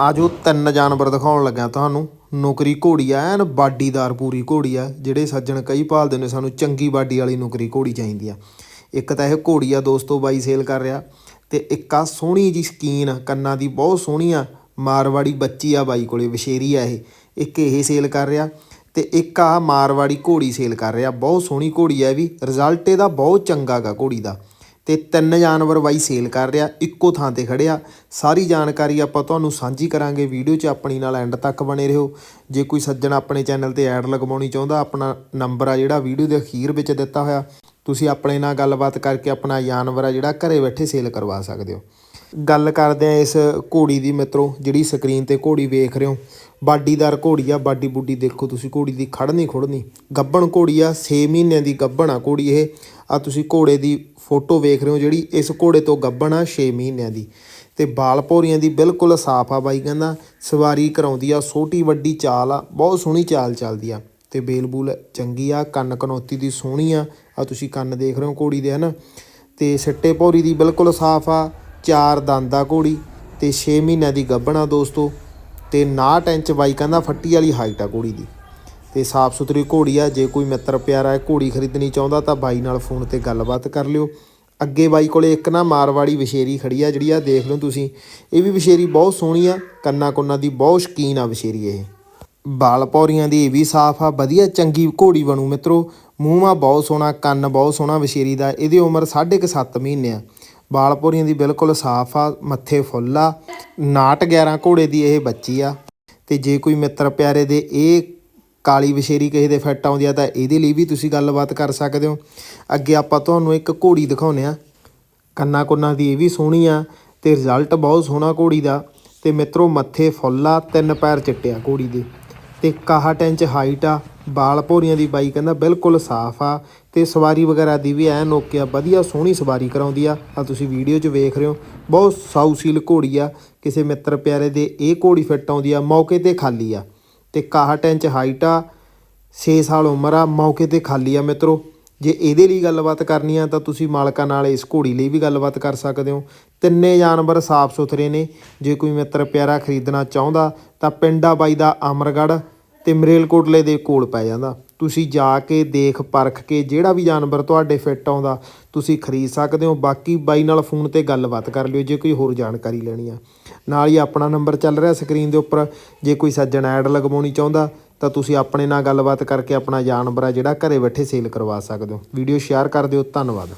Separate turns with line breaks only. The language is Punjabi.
ਆਜੋ ਤਿੰਨ ਜਾਨਵਰ ਦਿਖਾਉਣ ਲੱਗਾ ਤੁਹਾਨੂੰ। ਨੌਕਰੀ ਘੋੜੀ ਆ, ਐਨ ਬਾਡੀਦਾਰ ਪੂਰੀ ਘੋੜੀ ਆ, ਜਿਹੜੇ ਸੱਜਣ ਕਈ ਭਾਲਦੇ ਨੇ ਸਾਨੂੰ ਚੰਗੀ ਬਾਡੀ ਵਾਲੀ ਨੌਕਰੀ ਘੋੜੀ ਚਾਹੀਦੀ ਆ। ਇੱਕ ਤਾਂ ਇਹ ਘੋੜੀ ਆ ਦੋਸਤੋ ਬਾਈ ਸੇਲ ਕਰ ਰਿਹਾ ਤੇ ਇੱਕ ਆ ਸੋਹਣੀ ਜੀ ਸਕੀਨ, ਕੰਨਾਂ ਦੀ ਬਹੁਤ ਸੋਹਣੀ ਆ, ਮਾਰਵਾੜੀ ਬੱਚੀ ਆ ਬਾਈ ਕੋਲੇ, ਵਿਸ਼ੇਰੀ ਆ ਇਹ। ਇੱਕ ਇਹ ਸੇਲ ਕਰ ਰਿਹਾ ਤੇ ਇੱਕ ਆ ਮਾਰਵਾੜੀ ਘੋੜੀ ਸੇਲ ਕਰ ਰਿਹਾ। ਬਹੁਤ ਸੋਹਣੀ ਘੋੜੀ ਆ ਇਹ ਵੀ, ਰਿਜ਼ਲਟ ਇਹਦਾ ਬਹੁਤ ਚੰਗਾ ਗਾ ਘੋੜੀ ਦਾ। ਤੇ ਤਿੰਨ ਜਾਨਵਰ ਬਾਈ ਸੇਲ ਕਰ ਰਿਹਾ, ਇੱਕੋ ਥਾਂ ਤੇ ਖੜਿਆ। ਸਾਰੀ ਜਾਣਕਾਰੀ ਆਪਾਂ ਤੁਹਾਨੂੰ ਸਾਂਝੀ ਕਰਾਂਗੇ ਵੀਡੀਓ 'ਚ, ਆਪਣੀ ਨਾਲ ਐਂਡ ਤੱਕ ਬਣੇ ਰਹੋ। ਜੇ ਕੋਈ ਸੱਜਣ ਆਪਣੇ ਚੈਨਲ ਤੇ ਐਡ ਲਗਵਾਉਣੀ ਚਾਹੁੰਦਾ, ਆਪਣਾ ਨੰਬਰ ਆ ਜਿਹੜਾ ਵੀਡੀਓ ਦੇ ਅਖੀਰ ਵਿੱਚ ਦਿੱਤਾ ਹੋਇਆ, ਤੁਸੀਂ ਆਪਣੇ ਨਾਲ ਗੱਲਬਾਤ ਕਰਕੇ ਆਪਣਾ ਜਾਨਵਰ ਆ ਜਿਹੜਾ ਘਰੇ ਬੈਠੇ ਸੇਲ ਕਰਵਾ ਸਕਦੇ ਹੋ। ਗੱਲ ਕਰਦੇ ਆ ਇਸ ਘੋੜੀ ਦੀ ਮਿੱਤਰੋ, ਜਿਹੜੀ ਸਕਰੀਨ ਤੇ ਘੋੜੀ ਵੇਖ ਰਹੇ ਹੋ। ਬਾਡੀਦਾਰ ਘੋੜੀ ਆ, ਬਾਡੀ ਬੁੱਡੀ ਦੇਖੋ ਤੁਸੀਂ, ਘੋੜੀ ਦੀ ਖੜਨੀ ਖੁੜਨੀ। ਗੱਬਣ ਘੋੜੀ ਆ 6 ਮਹੀਨਿਆਂ ਦੀ ਗੱਬਣ ਆ ਘੋੜੀ ਇਹ। ਆ ਤੁਸੀਂ ਘੋੜੇ ਦੀ ਫੋਟੋ ਵੇਖ ਰਹੇ ਹੋ ਜਿਹੜੀ, ਇਸ ਘੋੜੇ ਤੋਂ ਗੱਬਣ ਆ 6 ਮਹੀਨਿਆਂ ਦੀ। ਤੇ ਬਾਲ ਭੌਰੀਆਂ ਦੀ ਬਿਲਕੁਲ ਸਾਫ਼ ਆ ਬਾਈ ਕਹਿੰਦਾ, ਸਵਾਰੀ ਕਰਾਉਂਦੀ ਆ, ਛੋਟੀ ਵੱਡੀ ਚਾਲ ਆ, ਬਹੁਤ ਸੋਹਣੀ ਚਾਲ ਚੱਲਦੀ ਆ। ਤੇ ਬੇਲਬੂਲ ਚੰਗੀ ਆ, ਕੰਨ ਕਨੌਤੀ ਦੀ ਸੋਹਣੀ ਆ। ਆ ਤੁਸੀਂ ਕੰਨ ਦੇਖ ਰਹੇ ਹੋ ਘੋੜੀ ਦੇ, ਹਨਾ? ਤੇ ਸਿੱਟੇ ਭੌਰੀ ਦੀ ਬਿਲਕੁਲ ਸਾਫ਼ ਆ। ਚਾਰ ਦੰਦ ਆ ਘੋੜੀ ਤੇ 6 ਮਹੀਨਿਆਂ ਦੀ ਗੱਭਣ ਆ ਦੋਸਤੋ ਤੇ 59 ਇੰਚ ਬਾਈ ਕਹਿੰਦਾ ਫੱਟੀ ਵਾਲੀ ਹਾਈਟ ਆ ਘੋੜੀ ਦੀ। ਤੇ ਸਾਫ਼ ਸੁਥਰੀ ਘੋੜੀ ਆ, ਜੇ ਕੋਈ ਮਿੱਤਰ ਪਿਆਰਾ ਹੈ, ਘੋੜੀ ਖਰੀਦਣੀ ਚਾਹੁੰਦਾ ਤਾਂ ਬਾਈ ਨਾਲ ਫੋਨ ਤੇ ਗੱਲਬਾਤ ਕਰ ਲਿਓ। ਅੱਗੇ ਬਾਈ ਕੋਲੇ ਇੱਕ ਨਾ ਮਾਰਵਾੜੀ ਵਿਸ਼ੇਰੀ ਖੜੀ ਆ, ਜਿਹੜੀ ਆ ਦੇਖ ਲਓ ਤੁਸੀਂ। ਇਹ ਵੀ ਵਿਸ਼ੇਰੀ ਬਹੁਤ ਸੋਹਣੀ ਆ, ਕੰਨਾ ਕੁੰਨਾ ਦੀ ਬਹੁਤ ਸ਼ਕੀਨ ਆ ਵਿਸ਼ੇਰੀ ਇਹ। ਬਾਲ ਪੌਰੀਆਂ ਦੀ ਇਹ ਵੀ ਸਾਫ਼ ਆ, ਵਧੀਆ ਚੰਗੀ ਘੋੜੀ ਬਣੂ ਮਿੱਤਰੋ। ਮੂੰਹਾਂ ਬਹੁਤ ਸੋਹਣਾ, ਕੰਨ ਬਹੁਤ ਸੋਹਣਾ ਵਿਸ਼ੇਰੀ ਦਾ, ਇਹਦੀ ਉਮਰ 7.5 ਮਹੀਨੇ ਆ। ਬਾਲ ਪੌਰੀਆਂ ਦੀ ਬਿਲਕੁਲ ਸਾਫ਼ ਆ, ਮੱਥੇ ਫੁੱਲ ਆ। 59 11 ਘੋੜੇ ਦੀ ਇਹ ਬੱਚੀ ਆ। ਤੇ ਜੇ ਕੋਈ ਮਿੱਤਰ ਪਿਆਰੇ ਦੇ ਇਹ ਕਾਲੀ ਵਿਸ਼ੇਰੀ ਕਿਸੇ ਦੇ ਫਿੱਟ ਆਉਂਦੀ ਆ ਤਾਂ ਇਹਦੇ ਲਈ ਵੀ ਤੁਸੀਂ ਗੱਲਬਾਤ ਕਰ ਸਕਦੇ ਹੋ। ਅੱਗੇ ਆਪਾਂ ਤੁਹਾਨੂੰ ਇੱਕ ਘੋੜੀ ਦਿਖਾਉਨੇ ਆ ਕੰਨਾ ਕੁੰਨਾ ਦੀ ਇਹ ਵੀ ਸੋਹਣੀ ਆ ਤੇ ਰਿਜ਼ਲਟ ਬਹੁਤ ਸੋਹਣਾ ਘੋੜੀ ਦਾ। ਤੇ ਮਿੱਤਰੋ ਮੱਥੇ ਫੁੱਲ ਆ, ਤਿੰਨ ਪੈਰ ਚਿੱਟਿਆ ਘੋੜੀ ਦੇ। ਤੇ 61 ਇੰਚ ਹਾਈਟ ਆ, ਬਾਲ ਭੋਰੀਆਂ ਦੀ ਬਾਈ ਕਹਿੰਦਾ ਬਿਲਕੁਲ ਸਾਫ਼ ਆ ਤੇ ਸਵਾਰੀ ਵਗੈਰਾ ਦੀ ਵੀ ਐ ਨੋਕਿਆ ਵਧੀਆ ਸੋਹਣੀ ਸਵਾਰੀ ਕਰਾਉਂਦੀ ਆ। ਆ ਤੁਸੀਂ ਵੀਡੀਓ 'ਚ ਵੇਖ ਰਹੇ ਹੋ, ਬਹੁਤ ਸਾਊ ਸੀਲ ਘੋੜੀ ਆ। ਕਿਸੇ ਮਿੱਤਰ ਪਿਆਰੇ ਦੇ ਇਹ ਘੋੜੀ ਫਿੱਟ ਆਉਂਦੀ ਆ, ਮੌਕੇ ਤੇ ਖਾਲੀ ਆ। ਤੇ 61 ਇੰਚ ਹਾਈਟ ਆ 6 ਸਾਲ ਉਮਰ ਆ, ਮੌਕੇ ਤੇ ਖਾਲੀ ਆ ਮਿੱਤਰੋ। ਜੇ ਇਹਦੇ ਲਈ ਗੱਲਬਾਤ ਕਰਨੀ ਆ ਤਾਂ ਤੁਸੀਂ ਮਾਲਕਾਂ ਨਾਲ ਇਸ ਘੋੜੀ ਲਈ ਵੀ ਗੱਲਬਾਤ ਕਰ ਸਕਦੇ ਹੋ। ਤਿੰਨੇ ਜਾਨਵਰ ਸਾਫ਼ ਸੁਥਰੇ ਨੇ। ਜੇ ਕੋਈ ਮਿੱਤਰ ਪਿਆਰਾ ਖਰੀਦਣਾ ਚਾਹੁੰਦਾ ਤਾਂ ਪਿੰਡਾ ਬਾਈ ਦਾ ਅਮਰਗੜ੍ਹ ਤੇ ਮਰੇਲਕੋਟਲੇ ਦੇ ਕੋਲ ਪੈ ਜਾਂਦਾ। ਤੁਸੀਂ ਜਾ ਕੇ ਦੇਖ ਪਰਖ ਕੇ ਜਿਹੜਾ ਵੀ ਜਾਨਵਰ ਤੁਹਾਡੇ ਫਿੱਟ ਆਉਂਦਾ, ਤੁਸੀਂ ਖਰੀਦ ਸਕਦੇ ਹੋ। ਬਾਕੀ ਬਾਈ ਨਾਲ ਫੋਨ ਤੇ ਗੱਲਬਾਤ ਕਰ ਲਿਓ ਜੇ ਕੋਈ ਹੋਰ ਜਾਣਕਾਰੀ ਲੈਣੀ ਆ। ਨਾਲ ਹੀ ਆਪਣਾ ਨੰਬਰ ਚੱਲ ਰਿਹਾ ਸਕਰੀਨ ਦੇ ਉੱਪਰ। ਜੇ ਕੋਈ ਸੱਜਣ ਐਡ ਲਗਵਾਉਣੀ ਚਾਹੁੰਦਾ ਤਾਂ ਤੁਸੀਂ ਆਪਣੇ ਨਾਲ ਗੱਲਬਾਤ ਕਰਕੇ ਆਪਣਾ ਜਾਨਵਰ ਆ ਜਿਹੜਾ ਘਰੇ ਬੈਠੇ ਸੇਲ ਕਰਵਾ ਸਕਦੇ ਹੋ। ਵੀਡੀਓ ਸ਼ੇਅਰ ਕਰ ਦਿਓ। ਧੰਨਵਾਦ।